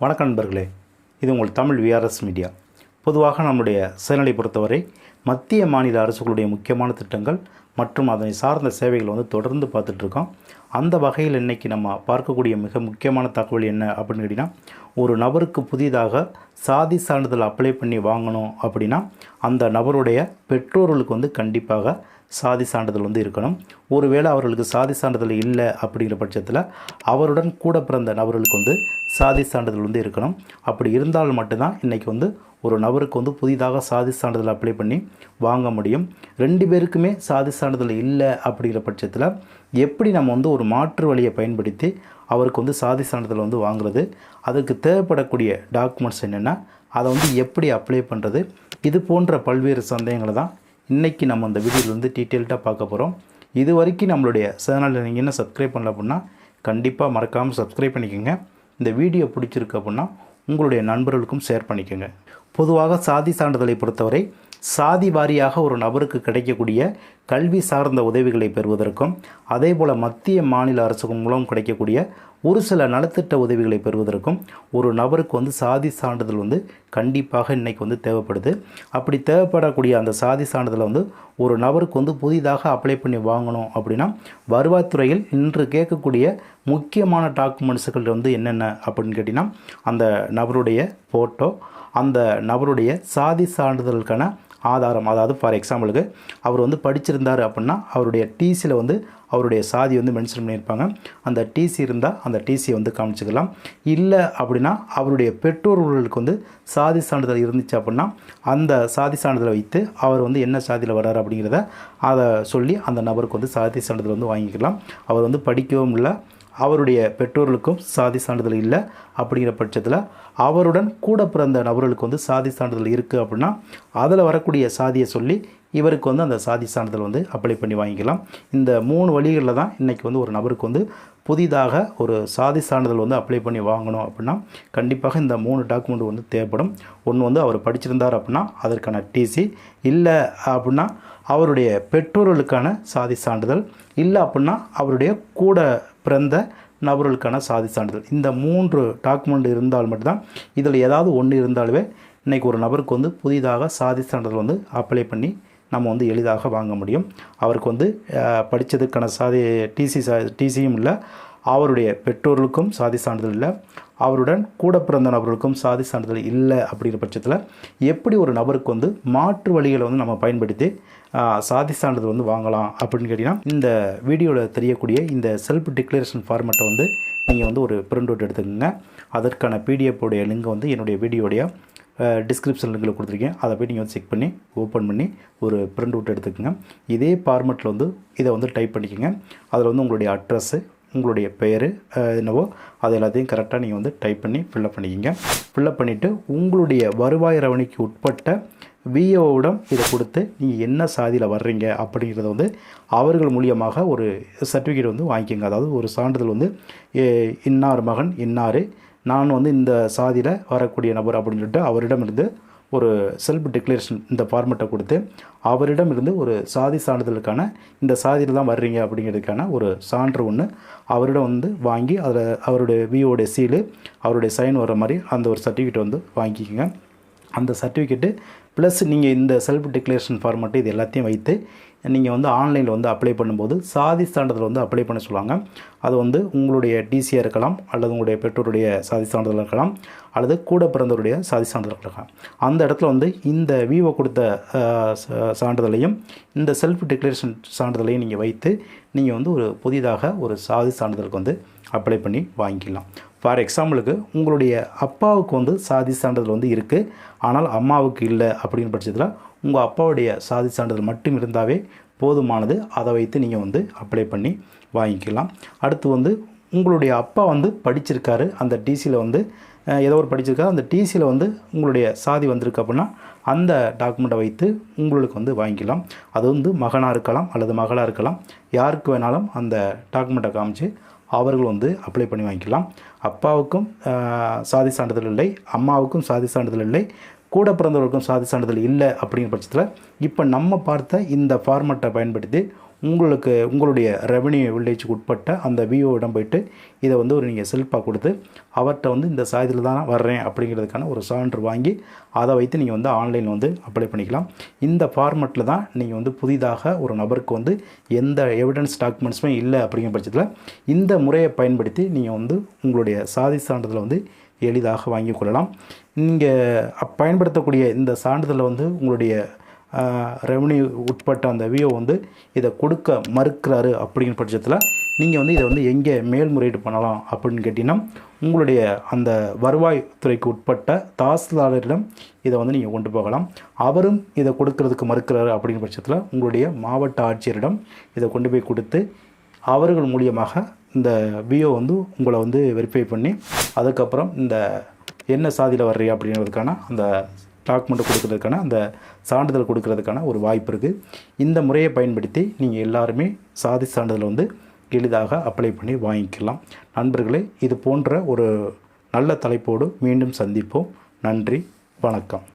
வணக்க நண்பர்களே இது உங்கள் தமிழ் விஆர்எஸ் மீடியா பொதுவாக நம்முடைய சேனலை பொறுத்தவரை மத்திய மாநில அரசுகளுடைய முக்கியமான திட்டங்கள் மற்றும் அதனை சார்ந்த சேவைகளை வந்து தொடர்ந்து பார்த்துட்ருக்கோம். அந்த வகையில் இன்றைக்கி நம்ம பார்க்கக்கூடிய மிக முக்கியமான தகவல் என்ன அப்படின்னு கேட்டிங்கன்னா ஒரு நபருக்கு புதிதாக சாதி சான்றிதழ் அப்ளை பண்ணி வாங்கணும் அப்படின்னா அந்த நபருடைய பெற்றோர்களுக்கு வந்து கண்டிப்பாக சாதி சான்றிதழ் வந்து இருக்கணும். ஒருவேளை அவர்களுக்கு சாதி சான்றிதழ் இல்லை அப்படிங்கிற பட்சத்தில் அவருடன் கூட பிறந்த நபர்களுக்கு வந்து சாதி சான்றிதழ் வந்து இருக்கணும். அப்படி இருந்தால் மட்டும்தான் இன்றைக்கி வந்து ஒரு நபருக்கு வந்து புதிதாக சாதி சான்றிதழ் அப்ளை பண்ணி வாங்க முடியும். ரெண்டு பேருக்குமே சாதி சான்றிதழ் சான்றிதழ் இல்லை அப்படிங்கிற பட்சத்தில் எப்படி நம்ம வந்து ஒரு மாற்று வழியை பயன்படுத்தி அவருக்கு வந்து சாதி சான்றிதழ் வந்து வாங்குறது அதுக்கு தேவைப்படக்கூடிய டாக்குமெண்ட்ஸ் என்னென்னா அதை வந்து எப்படி அப்ளை பண்ணுறது இது போன்ற பல்வேறு சந்தேகங்களை தான் இன்றைக்கி நம்ம அந்த வீடியோவில் வந்து டீட்டெயில்டாக பார்க்க போகிறோம் இது வரைக்கும் நம்மளுடைய சேனலில் நீங்கள் என்ன சப்ஸ்கிரைப் பண்ணல அப்படின்னா கண்டிப்பாக மறக்காமல் சப்ஸ்கிரைப் பண்ணிக்கோங்க. இந்த வீடியோ பிடிச்சிருக்கு அப்படின்னா உங்களுடைய நண்பர்களுக்கும் ஷேர் பண்ணிக்கோங்க. பொதுவாக சாதி சான்றிதழை பொறுத்தவரை சாதி வாரியாக ஒரு நபருக்கு கிடைக்கக்கூடிய கல்வி சார்ந்த உதவிகளை பெறுவதற்கும் அதே போல் மத்திய மாநில அரசுகள் மூலம் கிடைக்கக்கூடிய ஒரு சில நலத்திட்ட உதவிகளை பெறுவதற்கும் ஒரு நபருக்கு வந்து சாதி சான்றிதழ் வந்து கண்டிப்பாக இன்றைக்கி வந்து தேவைப்படுது. அப்படி தேவைப்படக்கூடிய அந்த சாதி சான்றிதழை வந்து ஒரு நபருக்கு வந்து புதிதாக அப்ளை பண்ணி வாங்கணும் அப்படின்னா வருவாய்த்துறையில் இன்று கேட்கக்கூடிய முக்கியமான டாக்குமெண்ட்ஸுகள் வந்து என்னென்ன அப்படின்னு கேட்டிங்கன்னா அந்த நபருடைய ஃபோட்டோ அந்த நபருடைய சாதி சான்றிதழுக்கான ஆதாரம் அதாவது ஃபார் எக்ஸாம்பிளுக்கு அவர் வந்து படிச்சிருந்தார் அப்படின்னா அவருடைய டிசியில் வந்து அவருடைய சாதி வந்து மென்ஷன் பண்ணியிருப்பாங்க. அந்த டிசி இருந்தால் அந்த டிசியை வந்து காமிச்சிக்கலாம். இல்லை அப்படின்னா அவருடைய பெற்றோர்களுக்கு வந்து சாதி சான்றிதழ் இருந்துச்சு அப்படின்னா அந்த சாதி சான்றிதழை வைத்து அவர் வந்து என்ன சாதியில் வர்றார் அப்படிங்கிறத அதை சொல்லி அந்த நபருக்கு வந்து சாதி சான்றிதழ் வந்து வாங்கிக்கலாம். அவர் வந்து படிக்கவும் இல்லை அவருடைய பெற்றோர்களுக்கும் சாதி சான்றிதழ் இல்லை அப்படிங்கிற பட்சத்தில் அவருடன் கூட பிறந்த நபர்களுக்கு வந்து சாதி சான்றிதழ் இருக்குது அப்படின்னா அதில் வரக்கூடிய சாதியை சொல்லி இவருக்கு வந்து அந்த சாதி சான்றிதழ் வந்து அப்ளை பண்ணி வாங்கிக்கலாம். இந்த மூணு வழிகளில் தான் இன்றைக்கி வந்து ஒரு நபருக்கு வந்து புதிதாக ஒரு சாதி சான்றிதழ் வந்து அப்ளை பண்ணி வாங்கணும் அப்படின்னா கண்டிப்பாக இந்த மூணு டாக்குமெண்ட் வந்து தேவைப்படும். ஒன்று வந்து அவர் படிச்சிருந்தார் அப்படின்னா அதற்கான டிசி இல்லை அப்படின்னா அவருடைய பெற்றோர்களுக்கான சாதி சான்றிதழ் இல்லை அப்படின்னா அவருடைய கூட பிறந்த நபர்களுக்கான சாதி சான்றிதழ். இந்த மூன்று டாக்குமெண்ட் இருந்தால் மட்டும்தான் இதில் ஏதாவது ஒன்று இருந்தாலுமே இன்றைக்கி ஒரு நபருக்கு வந்து புதிதாக சாதி சான்றிதழ் வந்து அப்ளை பண்ணி நம்ம வந்து எளிதாக வாங்க முடியும். அவருக்கு வந்து படித்ததுக்கான சாதி டிசி சா டிசியும் இல்லை. அவருடைய பெற்றோர்களுக்கும் சாதி சான்றிதழ் இல்லை. அவருடன் கூட பிறந்த நபர்களுக்கும் சாதி சான்றிதழ் இல்லை அப்படிங்கிற பட்சத்தில் எப்படி ஒரு நபருக்கு வந்து மாற்று வழிகளை வந்து நம்ம பயன்படுத்தி சாதி சான்றிதழ் வந்து வாங்கலாம் அப்படின்னு கேட்டிங்கன்னா இந்த வீடியோவில் தெரியக்கூடிய இந்த செல்ஃப் டிக்ளரேஷன் ஃபார்மெட்டை வந்து நீங்கள் வந்து ஒரு பிரிண்ட் அவுட் எடுத்துக்கோங்க. அதற்கான பிடிஎஃப் லிங்கை லிங்க் வந்து என்னுடைய வீடியோடைய டிஸ்கிரிப்ஷன் லிங்கில் கொடுத்துருக்கேன். அதை போய் நீங்கள் வந்து செக் பண்ணி ஓப்பன் பண்ணி ஒரு பிரிண்ட் அவுட் எடுத்துக்கோங்க. இதே ஃபார்மெட்டில் வந்து இதை வந்து டைப் பண்ணிக்கோங்க. அதில் வந்து உங்களுடைய அட்ரஸ்ஸு உங்களுடைய பெயர் என்னவோ அது எல்லாத்தையும் கரெக்டாக நீங்கள் வந்து டைப் பண்ணி ஃபில்லப் பண்ணிக்கிங்க. ஃபில்லப் பண்ணிவிட்டு உங்களுடைய வருவாய் ரவணிக்கு உட்பட்ட விஓவிடம் இதை கொடுத்து நீங்கள் என்ன சாதியில் வர்றீங்க அப்படிங்கிறத வந்து அவர்கள் மூலியமாக ஒரு சர்டிஃபிகேட் வந்து வாங்கிக்கோங்க. அதாவது ஒரு சான்றிதழ் வந்து இன்னார் மகன் இன்னார். நான் வந்து இந்த சாதியில் வரக்கூடிய நபர் அப்படின்னு சொல்லிட்டு அவரிடமிருந்து ஒரு செல்ஃப் டிக்ளரேஷன் இந்த ஃபார்மெட்டை கொடுத்து அவரிடம் இருந்து ஒரு சாதி சான்றிதழுக்கான இந்த சாதியில் தான் வர்றீங்க அப்படிங்கிறதுக்கான ஒரு சான்று ஒன்று அவரிடம் வந்து வாங்கி அதில் அவருடைய விஓடைய சீலு அவருடைய சைன் வர மாதிரி அந்த ஒரு சர்டிஃபிகேட் வந்து வாங்கிக்கோங்க. அந்த சர்டிஃபிகேட்டு ப்ளஸ் நீங்கள் இந்த செல்ஃப் டிக்ளரேஷன் ஃபார்மெட்டு இது எல்லாத்தையும் வைத்து நீங்கள் வந்து ஆன்லைனில் வந்து அப்ளை பண்ணும்போது சாதி சான்றிதழ் வந்து அப்ளை பண்ண சொல்லுவாங்க. அது வந்து உங்களுடைய டிசியாக இருக்கலாம் அல்லது உங்களுடைய பெற்றோருடைய சாதி சான்றிதழ் இருக்கலாம் அல்லது கூட பிறந்தவருடைய சாதி சான்றிதழ் இருக்கலாம். அந்த இடத்துல வந்து இந்த விவோ கொடுத்த ச- சான்றிதழையும் இந்த செல்ஃப் டிக்ளரேஷன் சான்றிதழையும் நீங்கள் வைத்து நீங்கள் வந்து ஒரு புதிதாக ஒரு சாதி சான்றிதழுக்கு வந்து அப்ளை பண்ணி வாங்கிக்கலாம். ஃபார் எக்ஸாம்பிளுக்கு உங்களுடைய அப்பாவுக்கு வந்து சாதி சான்றிதழ் வந்து இருக்குது ஆனால் அம்மாவுக்கு இல்லை அப்படின்னு பட்சத்தில் உங்கள் அப்பாவுடைய சாதி சான்றிதழ் மட்டும் இருந்தாவே போதுமானது. அதை வைத்து நீங்கள் வந்து அப்ளை பண்ணி வாங்கிக்கலாம். அடுத்து வந்து உங்களுடைய அப்பா வந்து படிச்சிருக்காரு. அந்த டிசியில் வந்து ஏதோ ஒரு படிச்சிருக்காரு. அந்த டிசியில் வந்து உங்களுடைய சாதி வந்திருக்கு அப்படின்னா அந்த டாக்குமெண்ட்டை வைத்து உங்களுக்கு வந்து வாங்கிக்கலாம். அது வந்து மகனாக இருக்கலாம் அல்லது மகளாக இருக்கலாம். யாருக்கு வேணாலும் அந்த டாக்குமெண்ட்டை காமிச்சு அவர்கள் வந்து அப்ளை பண்ணி வாங்கிக்கலாம். அப்பாவுக்கும் சாதி சான்றிதழ் இல்லை. அம்மாவுக்கும் சாதி சான்றிதழ் இல்லை. கூட பிறந்தவர்களுக்கும் சாதி சான்றிதழ் இல்லை அப்படிங்கிற பட்சத்தில் இப்போ நம்ம பார்த்த இந்த ஃபார்மெட்டை பயன்படுத்தி உங்களுக்கு உங்களுடைய ரெவன்யூ வில்லேஜுக்கு உட்பட்ட அந்த விஓவிடம் போயிட்டு இதை வந்து ஒரு நீங்கள் செல்ஃபாக கொடுத்து அவர்கிட்ட வந்து இந்த சாயத்தில் தான் வர்றேன் அப்படிங்கிறதுக்கான ஒரு சான்று வாங்கி அதை வைத்து நீங்கள் வந்து ஆன்லைனில் வந்து அப்ளை பண்ணிக்கலாம். இந்த ஃபார்மெட்டில் தான் நீங்கள் வந்து புதிதாக ஒரு நபருக்கு வந்து எந்த எவிடன்ஸ் டாக்குமெண்ட்ஸுமே இல்லை அப்படிங்கிற பட்சத்தில் இந்த முறையை பயன்படுத்தி நீங்கள் வந்து உங்களுடைய சாதி சான்றிதழை வந்து எளிதாக வாங்கிக் கொள்ளலாம். நீங்கள் பயன்படுத்தக்கூடிய இந்த சான்றிதழை வந்து உங்களுடைய ரெவன்யூ உட்பட்ட அந்த விஓ வந்து இதை கொடுக்க மறுக்கிறாரு அப்படிங்கிற பட்சத்தில் நீங்கள் வந்து இதை வந்து எங்கே மேல்முறையீடு பண்ணலாம் அப்படின்னு கேட்டிங்கன்னா உங்களுடைய அந்த வருவாய் துறைக்கு உட்பட்ட தாசில்தாரிடம் இதை வந்து நீங்கள் கொண்டு போகலாம். அவரும் இதை கொடுக்கறதுக்கு மறுக்கிறாரு அப்படிங்கிற பட்சத்தில் உங்களுடைய மாவட்ட ஆட்சியரிடம் இதை கொண்டு போய் கொடுத்து அவர்கள் மூலியமாக இந்த விஓ வந்து உங்களை வந்து வெரிஃபை பண்ணி அதுக்கப்புறம் இந்த என்ன சாதியில் வர்றீங்க அப்படிங்கிறதுக்கான அந்த டாக்குமெண்ட் கொடுக்கறதுக்கான அந்த சான்றிதழ் கொடுக்கறதுக்கான ஒரு வாய்ப்பு இருக்குது இந்த முறையை பயன்படுத்தி நீங்கள் எல்லாருமே சாதி சான்றிதழ் வந்து எளிதாக அப்ளை பண்ணி வாங்கிக்கலாம். நண்பர்களே இது போன்ற ஒரு நல்ல தலைப்போடு மீண்டும் சந்திப்போம். நன்றி வணக்கம்.